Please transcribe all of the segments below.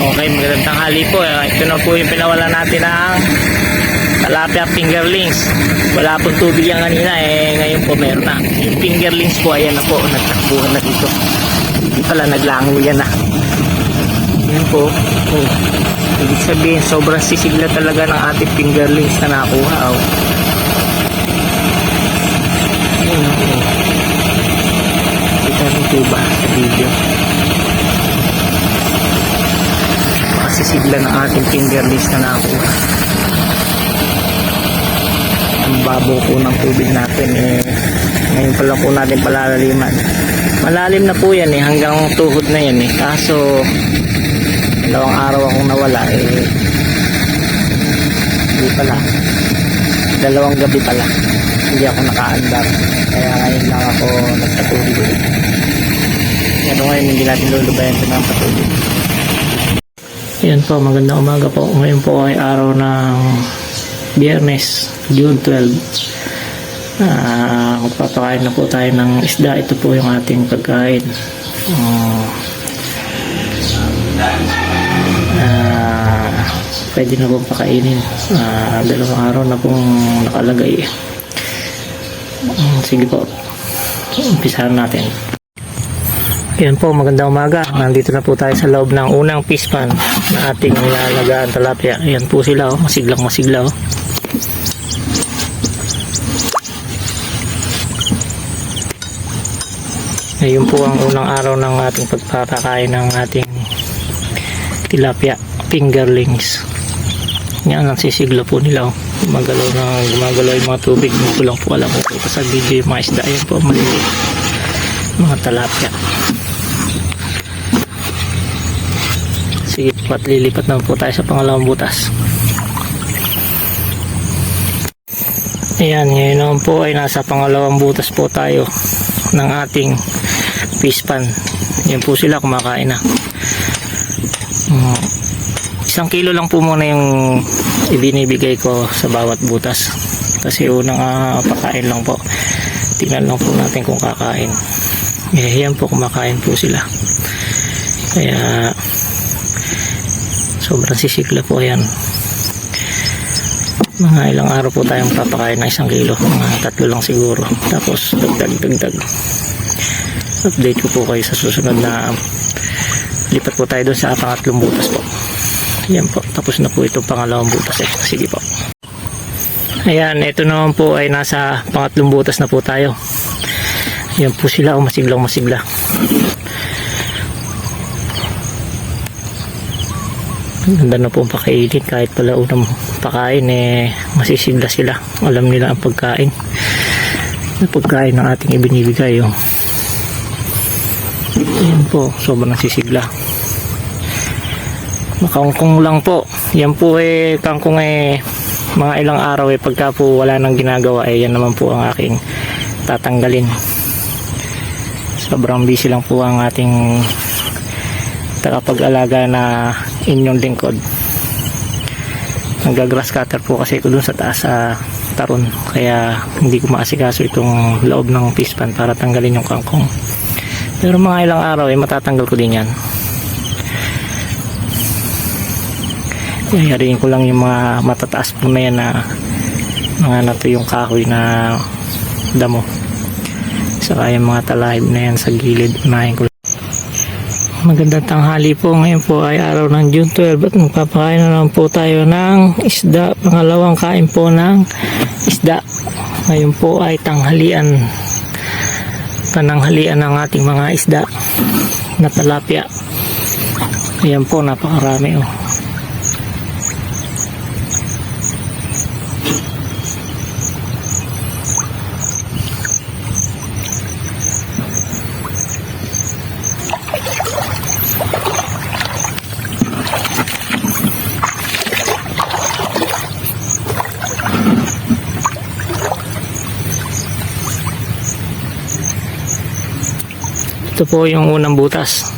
Okay, magandang tanghali po. Eh, Ito na po yung pinawala natin ng tilapia fingerlings. Wala pong tubig yan kanina eh. Ngayon po meron na. Yung fingerlings po, ayan na po. Nagtakbuhan na dito. Hindi pala naglango yan na. Yan po. Oh. Ibig sabihin, sobrang sisigla talaga ng ating fingerlings na nakuha. Oh. Ayun, oh. Kita niyo po ba sa video? Masisigla ng ating fingerlings na nakuha. Ang babaw po ng tubig natin eh. Ngayon pa lang po natin palalaliman. Malalim na po yan eh. Hanggang tuhod na yan eh. Kaso dalawang araw akong nawala eh. Hindi pala. Dalawang gabi pala. Hindi ako nakaandar. Kaya ngayon lang ako nagpatuloy ulit. Pero ngayon hindi natin lulubayan ito ng patuloy. Yan po, magandang umaga po. Ngayon po ay araw ng Biyernes, June 12. Ah, magpapakain na po tayo ng isda. Ito po yung ating pagkain. Ah, ah, pwede na pong pakainin. Ah, dalawang araw na pong nakalagay. Ah, sige po. Umpisahan natin. Yan po, magandang umaga. Nandito na po tayo sa loob ng unang fish pan na ating nilalagaan talapia. Yan po sila, oh. masiglang masigla. Oh. Ngayon po ang unang araw ng ating pagpapakain ng ating tilapia fingerlings. Yan ang sisigla po nila. Oh. Gumagalaw na gumagalaw yung mga tubig. Hindi ko lang po alam kung sa yung mga isda. Yan po, maliliit. Mga talapia. Sige po at lilipat naman po tayo sa pangalawang butas. Ayan, ngayon naman po ay nasa pangalawang butas po tayo ng ating fish pan. Yan po sila kumakain na. Mm, isang kilo lang po muna yung ibinibigay ko sa bawat butas. Kasi unang ah, pakain lang po. Tingnan lang po natin kung kakain. Eh, yan po kumakain po sila. Kaya sobrang sisikla po yan mga ilang araw po tayong papakain ng isang kilo. Mga tatlo lang siguro. Tapos dagdag dagdag. Update ko po kayo sa susunod na lipat po tayo doon sa pangatlong butas po. Yan po. Tapos na po itong pangalawang butas eh. Sige po. Ayan ito naman po ay nasa pangatlong butas na po tayo. Yan po sila o masiglang masigla Ganda na po ang pakainin kahit pala unang pakain eh masisigla sila. Alam nila ang pagkain. Ang pagkain ng ating ibinibigay. Oh. Yan po, sobrang sisigla. Makangkong lang po. Yan po eh, kangkong eh, mga ilang araw eh, pagka po wala nang ginagawa eh, yan naman po ang aking tatanggalin. Sobrang busy lang po ang ating tagapag-alaga na inyong lingkod. Nagagrass cutter po kasi ko dun sa taas sa taron kaya hindi ko maasikaso itong loob ng fish pan para tanggalin yung kangkong. Pero mga ilang araw ay matatanggal ko din yan. Yayariin ko lang yung mga matataas po na yan na mga nato yung kahoy na damo. Saka yung mga talahib na yan sa gilid unahin ko Magandang tanghali po. Ngayon po ay araw ng June 12 at magpapakain na naman po tayo ng isda. Pangalawang kain po ng isda. Ngayon po ay tanghalian. Pananghalian ng ating mga isda na talapia. Ayan po, napakarami oh. Po yung unang butas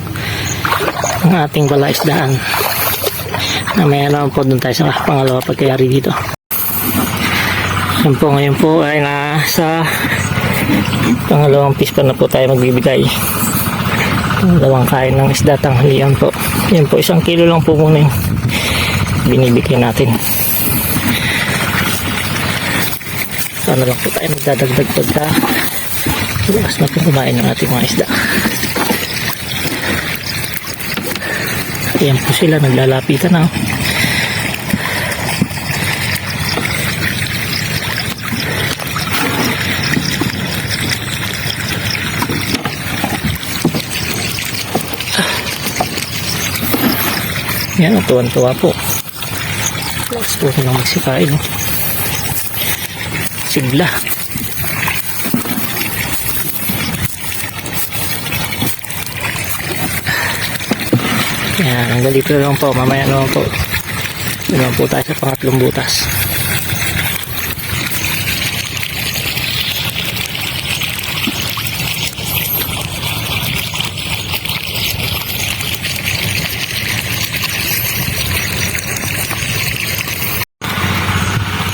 ng ating balaisdaan. Namaya naman po doon tayo sa pangalawa pagkayari dito. Yan po ngayon po ay nasa pangalawang piece pa na po tayo magbibigay. Dalawang kain ng isda tanghalian po. Yan po, isang kilo lang po muna yung binibigay natin. Sana lang po tayo magdadagdag pagka bukas na po kumain ng ating mga isda. Ayan po sila, naglalapitan na. oh. Yan, oh, tuwan-tuwa po. Gusto ko lang magsikain. oh. Sigla. Yan, hanggang dito lang po. Mamaya naman po. Naman po tayo sa pangatlong butas.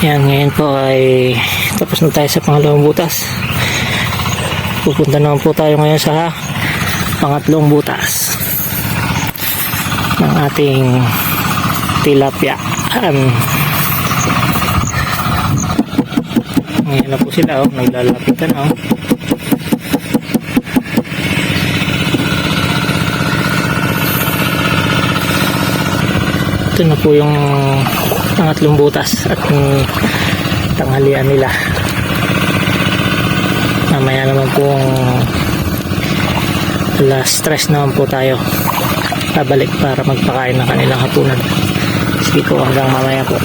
Yan, ngayon po ay tapos na tayo sa pangalawang butas. Pupunta naman po tayo ngayon sa pangatlong butas ng ating tilapia. Um, ngayon na po sila, oh, naglalapitan. Oh. Ito na po yung pangatlong butas at yung tanghalian nila. Mamaya naman po alas stress naman po tayo babalik para magpakain ng kanilang hapunan. Sige po hanggang mamaya po.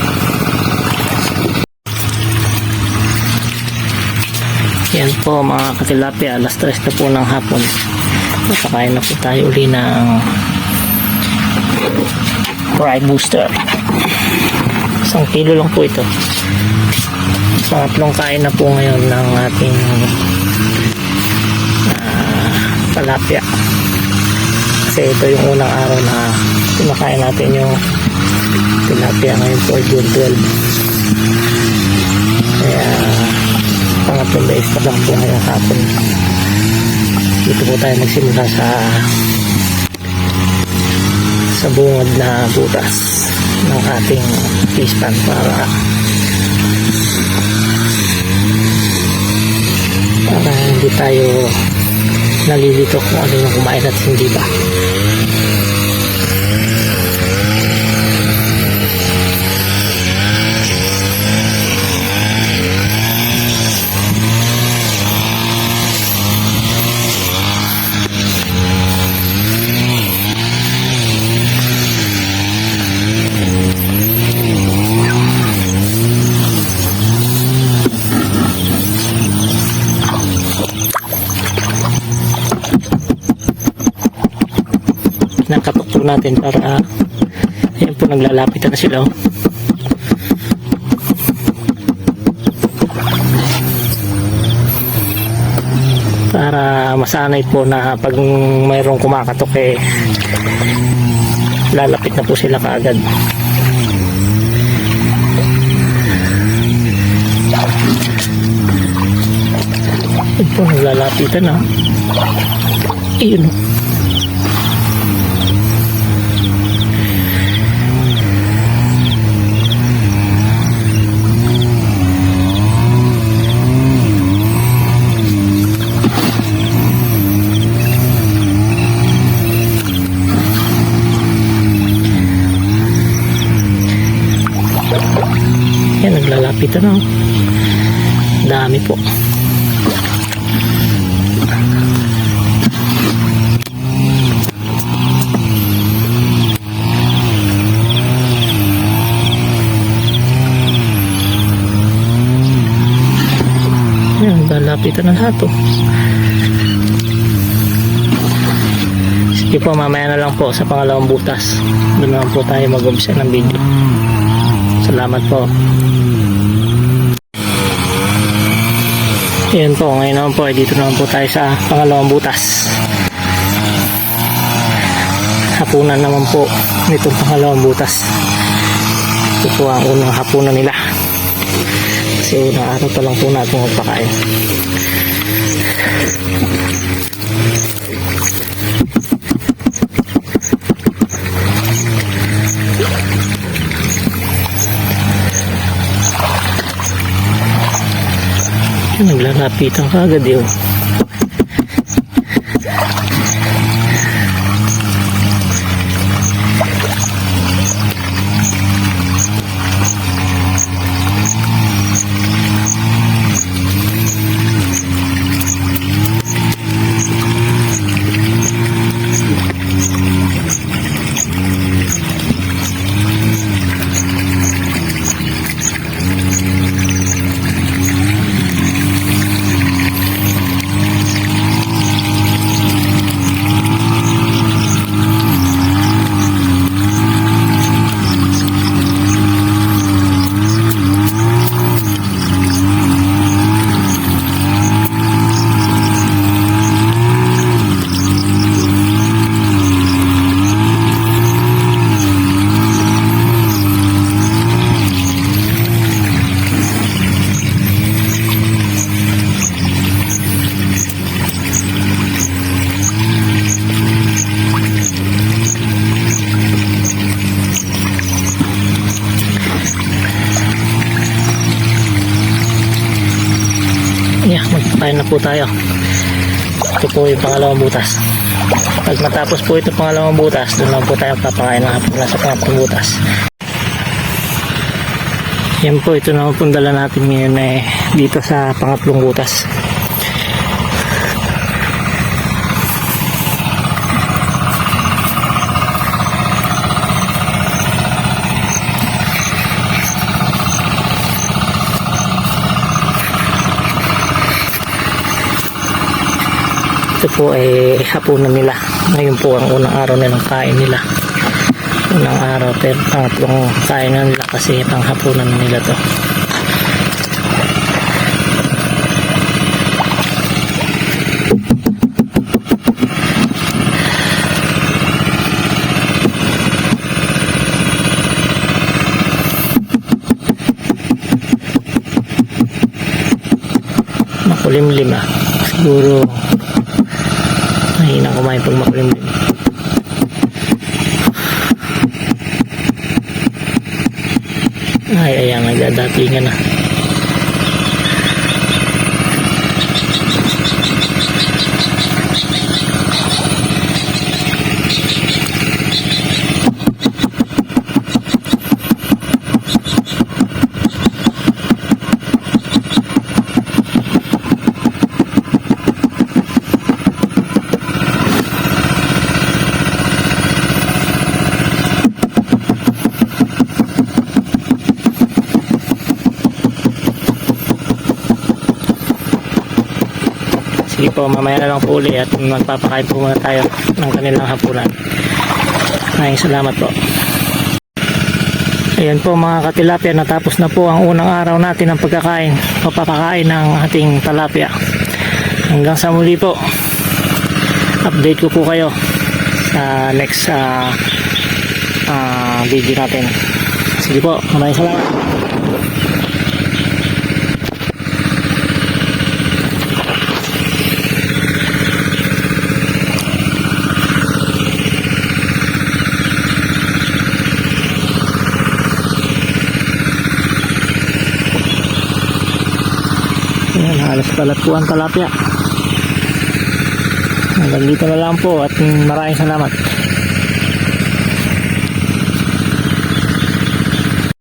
Yan po mga katilapia, alas stress na po ng hapon. Papakain na po tayo uli ng fry booster. Isang kilo lang po ito. Pangatlong kain na po ngayon ng ating ah, talapia. Kasi ito yung unang araw na pinakain natin yung tilapia ngayon po June 12. Kaya pangatlong days pa lang po ngayong hapon. Dito po tayo magsimula sa sa bungad na butas ng ating fish pan para para hindi tayo nalilito kung ano yung kumain at hindi ba. Po natin para ayun po naglalapitan na sila. oh. Para masanay po na pag mayroong kumakatok eh lalapit na po sila kaagad. Po naglalapitan na. Ayun oh. Naglalapitan na lahat oh. Sige po, mamaya na lang po sa pangalawang butas. Doon naman po tayo mag-umpisa ng video. Salamat po. Yan po, ngayon naman po, dito naman po tayo sa pangalawang butas. Hapunan naman po nitong pangalawang butas. Ito po ang unang hapunan nila. So, naano pa lang po natin magpakain. Naglalapitan ka agad yun. Po tayo. Ito po yung pangalawang butas. Pag matapos po ito pangalawang butas, doon lang po tayo papakain ng hapon na sa pangatlong butas. Yan po, ito naman po dala natin ngayon eh, dito sa pangatlong butas. Ito po ay hapunan nila. Ngayon po ang unang araw nilang kain nila. Unang araw pero pangatlong kain nila kasi pang hapunan na nila to. Makulimlim ah. Siguro mahina kumain pag makulimlim ay ayan nagdadatingan na po, mamaya na lang po uli at magpapakain po muna tayo ng kanilang hapunan. Maraming salamat po. Ayan po mga katilapia, natapos na po ang unang araw natin ng pagkakain, papapakain ng ating talapia. Hanggang sa muli po, update ko po kayo sa next ah, ah, video natin. Sige po, maraming salamat. Ayan, halos balat po ang talapia. Hanggang dito na lang po at maraming salamat.